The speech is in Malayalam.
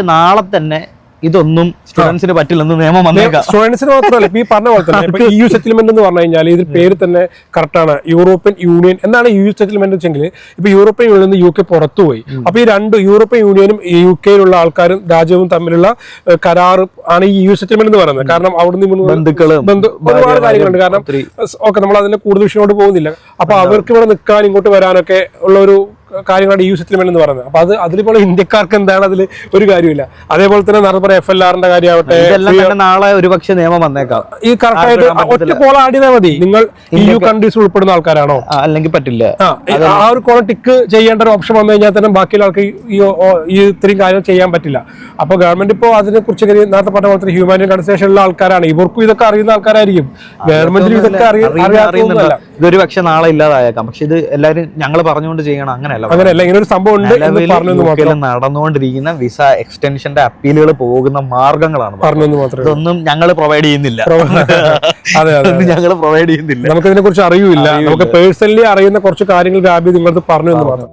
നാളെ തന്നെ ഇതൊന്നും സ്റ്റുഡൻസിന് പറ്റില്ലെന്ന് നിയമം വന്നേക്കാം. സ്റ്റുഡൻസിന് മാത്രമല്ല ഈ പറഞ്ഞ പോലെ തന്നെ യു സെറ്റിൽമെന്റ് എന്ന് പറഞ്ഞു കഴിഞ്ഞാൽ ഇതിൽ പേര് തന്നെ കറക്റ്റ് ആണ്. യൂറോപ്യൻ യൂണിയൻ എന്നാണ് യു സെറ്റിൽമെന്റ് വെച്ചെങ്കിൽ ഇപ്പൊ യൂറോപ്യൻ യൂണിയൻ നിന്ന് യു കെ പുറത്തുപോയി. അപ്പൊ ഈ രണ്ട് യൂറോപ്യൻ യൂണിയനും യു കെയിലുള്ള ആൾക്കാരും രാജ്യവും തമ്മിലുള്ള കരാർ കരാറ് ആണ് ഈ യു സെറ്റിൽമെന്റ് എന്ന് പറയുന്നത്. കാരണം അവിടെ നിന്ന് ബന്ധുക്കളും ഒരുപാട് കാര്യങ്ങളുണ്ട്. കാരണം. ഓക്കെ നമ്മൾ അതിന്റെ കൂടുതൽ വിഷയങ്ങളോട് പോകുന്നില്ല. അപ്പൊ അവർക്ക് ഇവിടെ നിൽക്കാൻ ഇങ്ങോട്ട് വരാനൊക്കെ ഉള്ള ഒരു കാര്യങ്ങളാണ് യു സെറ്റിൽമെന്റ് എന്ന് പറയുന്നത്. അപ്പൊ അത് അതിലിപ്പോൾ ഇന്ത്യക്കാർക്ക് എന്താണ് അതിൽ ഒരു കാര്യമില്ല അതേപോലെ തന്നെ നേരത്തെ പറയാം എഫ് എൽ ആറിന്റെ കാര്യമാവട്ടെ നാളെ ഒരുപക്ഷെ നിയമം വന്നേക്കാം. ഈ കറക്റ്റ് ആയിട്ട് ഒറ്റ കോളം ആടിയാൽ മതി. നിങ്ങൾ യു കൺട്രീസിൽ ഉൾപ്പെടുന്ന ആൾക്കാരാണോ? അല്ലെങ്കിൽ പറ്റില്ല. ആ ഒരു കോളം ടിക്ക് ചെയ്യേണ്ട ഒരു ഓപ്ഷൻ വന്നു കഴിഞ്ഞാൽ തന്നെ ബാക്കിയുള്ള ആൾക്ക് ഈ ഇത്രയും കാര്യം ചെയ്യാൻ പറ്റില്ല. അപ്പൊ ഗവൺമെന്റ് ഇപ്പോൾ അതിനെ കുറിച്ച് നേരത്തെ പറഞ്ഞ പോലെ ഹ്യൂമാനിറ്റി കൺസേഷനുള്ള ആൾക്കാരാണ്. ഇവർക്കും ഇതൊക്കെ അറിയുന്ന ആൾക്കാരായിരിക്കും. ഗവൺമെന്റിന് ഇതൊക്കെ അറിയ- അറിയുന്നുണ്ട്. ഇതൊരു പക്ഷെ നാളെ ഇല്ലാതായേക്കാം. പക്ഷെ ഇത് എല്ലാവരും ഞങ്ങൾ പറഞ്ഞുകൊണ്ട് ചെയ്യണം. അങ്ങനെയല്ല അങ്ങനെയല്ല ഇങ്ങനെ ഒരു സംഭവം ഉണ്ട് നടന്നുകൊണ്ടിരിക്കുന്ന വിസ എക്സ്റ്റൻഷന്റെ അപ്പീലുകൾ പോകുന്ന മാർഗങ്ങളാണ് ഇതൊന്നും ഞങ്ങൾ പ്രൊവൈഡ് ചെയ്യുന്നില്ല. ഞങ്ങൾ പ്രൊവൈഡ് ചെയ്യുന്നില്ല. നമുക്കിതിനെ കുറിച്ച് അറിയില്ല നമുക്ക് പേഴ്സണലി അറിയുന്ന കുറച്ച് കാര്യങ്ങൾ ഗാബി നിങ്ങൾക്ക് പറഞ്ഞു എന്ന് മാത്രം.